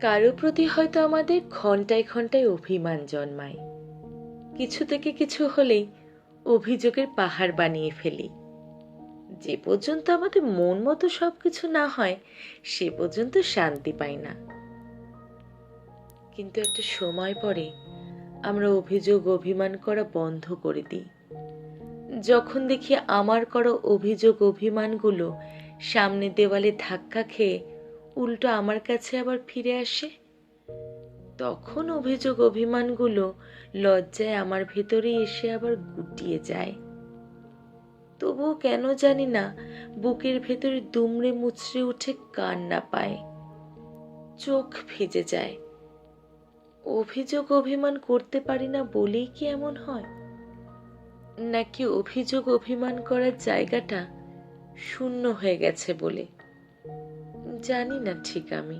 কারও প্রতি হয়তো আমাদের ঘন্টায় ঘন্টায় অভিমান জন্মায়। কিছু থেকে কিছু হলেই অভিযোগের পাহাড় বানিয়ে ফেলি। যে পর্যন্ত আমাদের মন মতো সব কিছু না হয়, সে পর্যন্ত শান্তি পাই না। কিন্তু একটা সময় পরে আমরা অভিযোগ অভিমান করা বন্ধ করে দিই। যখন দেখি আমার করা অভিযোগ অভিমানগুলো সামনে দেওয়ালে ধাক্কা খেয়ে উল্টো আমার কাছে আবার ফিরে আসে? তখন অভিযোগ অভিমানগুলো লজ্জায় আমার ভেতরে এসে আবার গুটিয়ে যায়। তবুও কেন জানি না বুকের ভেতরে দুমড়ে মুচড়ে উঠে কান্না পায়। চোখ ভিজে যায়। অভিযোগ অভিমান করতে পারি না বলেই কি এমন হয়? নাকি অভিযোগ অভিমান করার জায়গাটা শূন্য হয়ে গেছে বলে জানি না ঠিক আমি।